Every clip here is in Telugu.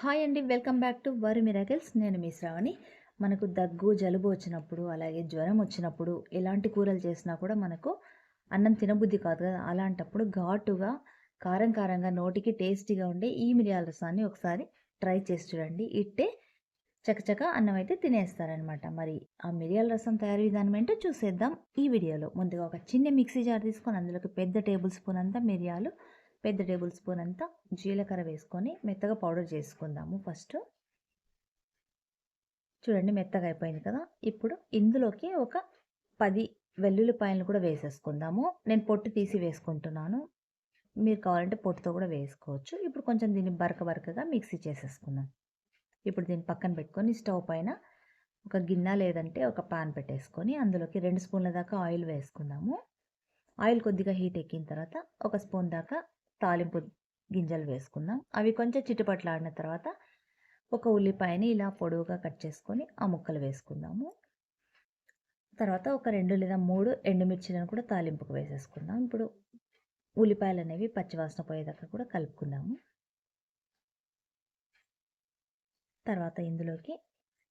హాయ్ అండి welcome back to Vari miracles. నేను మీ శ్రావణి. మనకు దగ్గు జలుబు వచ్చినప్పుడు అలాగే జ్వరం వచ్చినప్పుడు ఎలాంటి కూరలు చేసినా కూడా మనకు అన్నం తినబుద్ధి కాదు కదా. అలాంటప్పుడు ఘాటుగా కారం కారంగా నోటికి టేస్టీగా ఉండే ఈ మిరియాల రసాన్ని ఒకసారి ట్రై చేసి చూడండి. ఇట్టే చకచక అన్నం అయితే తినేస్తారనమాట మరి ఆ మిరియాల రసం తయారీ విధానం ఏంటో చూసేద్దాం ఈ వీడియోలో. ముందుగా ఒక చిన్న మిక్సీ జార్ తీసుకొని అందులోకి పెద్ద టేబుల్ స్పూన్ అంతా మిరియాలు పెద్ద టేబుల్ స్పూన్ అంతా జీలకర్ర వేసుకొని మెత్తగా పౌడర్ చేసుకుందాము ఫస్ట్. చూడండి మెత్తగా అయిపోయింది కదా. ఇప్పుడు ఇందులోకి ఒక పది వెల్లుల్లిపాయలను కూడా వేసేసుకుందాము. నేను పొట్టు తీసి వేసుకుంటున్నాను. మీరు కావాలంటే పొట్టుతో కూడా వేసుకోవచ్చు. ఇప్పుడు కొంచెం దీన్ని బరక బరకగా మిక్సీ చేసేసుకుందాం. ఇప్పుడు దీన్ని పక్కన పెట్టుకొని స్టవ్ పైన ఒక గిన్నె లేదంటే ఒక పాన్ పెట్టేసుకొని అందులోకి రెండు స్పూన్ల దాకా ఆయిల్ వేసుకుందాము. ఆయిల్ కొద్దిగా హీట్ ఎక్కిన తర్వాత ఒక స్పూన్ దాకా తాలింపు గింజలు వేసుకుందాం. అవి కొంచెం చిట్టుపట్లాడిన తర్వాత ఒక ఉల్లిపాయని ఇలా పొడవుగా కట్ చేసుకొని ఆ ముక్కలు వేసుకుందాము. తర్వాత ఒక రెండు లేదా మూడు ఎండుమిర్చిలను కూడా తాలింపుకు వేసేసుకుందాం. ఇప్పుడు ఉల్లిపాయలు అనేవి పచ్చివాసన పోయేదాకా కూడా కలుపుకుందాము. తర్వాత ఇందులోకి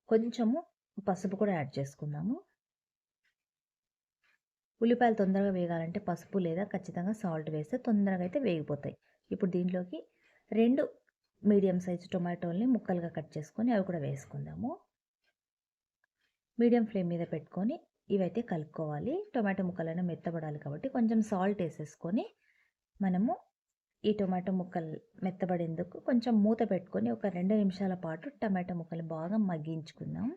కొంచెము పసుపు కూడా యాడ్ చేసుకుందాము. ఉల్లిపాయలు తొందరగా వేగాలంటే పసుపు లేదా ఖచ్చితంగా సాల్ట్ వేస్తే తొందరగా అయితే వేగిపోతాయి. ఇప్పుడు దీంట్లోకి రెండు మీడియం సైజు టొమాటోల్ని ముక్కలుగా కట్ చేసుకొని అవి కూడా వేసుకుందాము. మీడియం ఫ్లేమ్ మీద పెట్టుకొని ఇవైతే కలుపుకోవాలి. టొమాటో ముక్కలను మెత్తబడాలి కాబట్టి కొంచెం సాల్ట్ వేసేసుకొని మనము ఈ టొమాటో ముక్కలు మెత్తబడేందుకు కొంచెం మూత పెట్టుకొని ఒక రెండు నిమిషాల పాటు టమాటో ముక్కలు బాగా మగ్గించుకుందాం.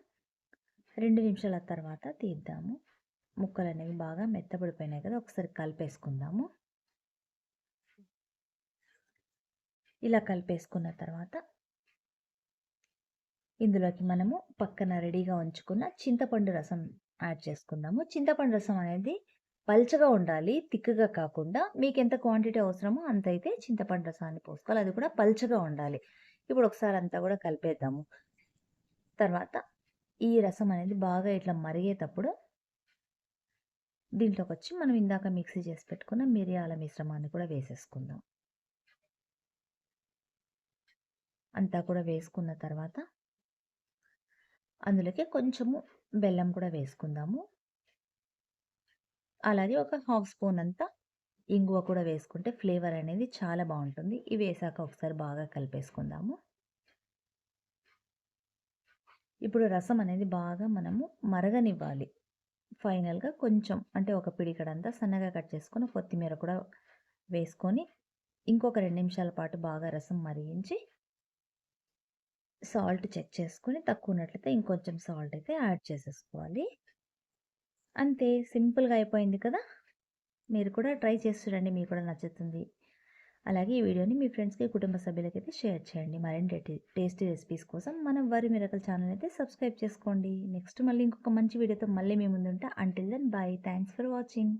రెండు నిమిషాల తర్వాత తీద్దాము. ముక్కలు అనేవి బాగా మెత్తబడిపోయినాయి కదా ఒకసారి కలిపేసుకుందాము. ఇలా కలిపేసుకున్న తర్వాత ఇందులోకి మనము పక్కన రెడీగా ఉంచుకున్న చింతపండు రసం యాడ్ చేసుకుందాము. చింతపండు రసం అనేది పల్చగా ఉండాలి తిక్కగా కాకుండా మీకు ఎంత క్వాంటిటీ అవసరమో అంత అయితే చింతపండు రసాన్ని పోసుకోవాలి అది కూడా పల్చగా ఉండాలి. ఇప్పుడు ఒకసారి అంతా కూడా కలిపేద్దాము. తర్వాత ఈ రసం అనేది బాగా ఇట్లా మరిగేటప్పుడు దీంట్లోకి వచ్చి మనం ఇందాక మిక్సీ చేసి పెట్టుకున్న మిరియాల మిశ్రమాన్ని కూడా వేసేసుకుందాం. అంతా కూడా వేసుకున్న తర్వాత అందులోకి కొంచెము బెల్లం కూడా వేసుకుందాము. అలాగే ఒక హాఫ్ స్పూన్ అంతా ఇంగువ కూడా వేసుకుంటే ఫ్లేవర్ అనేది చాలా బాగుంటుంది. ఇవి వేసాక ఒకసారి బాగా కలిపేసుకుందాము. ఇప్పుడు రసం అనేది బాగా మనము మరగనివ్వాలి. ఫైనల్గా కొంచెం అంటే ఒక పిడికడంతా సన్నగా కట్ చేసుకొని కొత్తిమీర కూడా వేసుకొని ఇంకొక రెండు నిమిషాల పాటు బాగా రసం మరిగించి సాల్ట్ చెక్ చేసుకొని తక్కువ ఉన్నట్లయితే ఇంకొంచెం సాల్ట్ అయితే యాడ్ చేసేసుకోవాలి. అంతే సింపుల్గా అయిపోయింది కదా? మీరు కూడా ట్రై చేసి చూడండి మీకు కూడా నచ్చుతుంది. అలాగే ఈ వీడియోని మీ ఫ్రెండ్స్కి కుటుంబ సభ్యులకి అయితే షేర్ చేయండి. మరిన్ని టేస్టీ రెసిపీస్ కోసం మన వరి మిరకల్ ఛానల్ అయితే సబ్స్క్రైబ్ చేసుకోండి. నెక్స్ట్ మళ్ళీ ఇంకొక మంచి వీడియోతో మళ్ళీ మీ ముందుంటా. Until then bye thanks for watching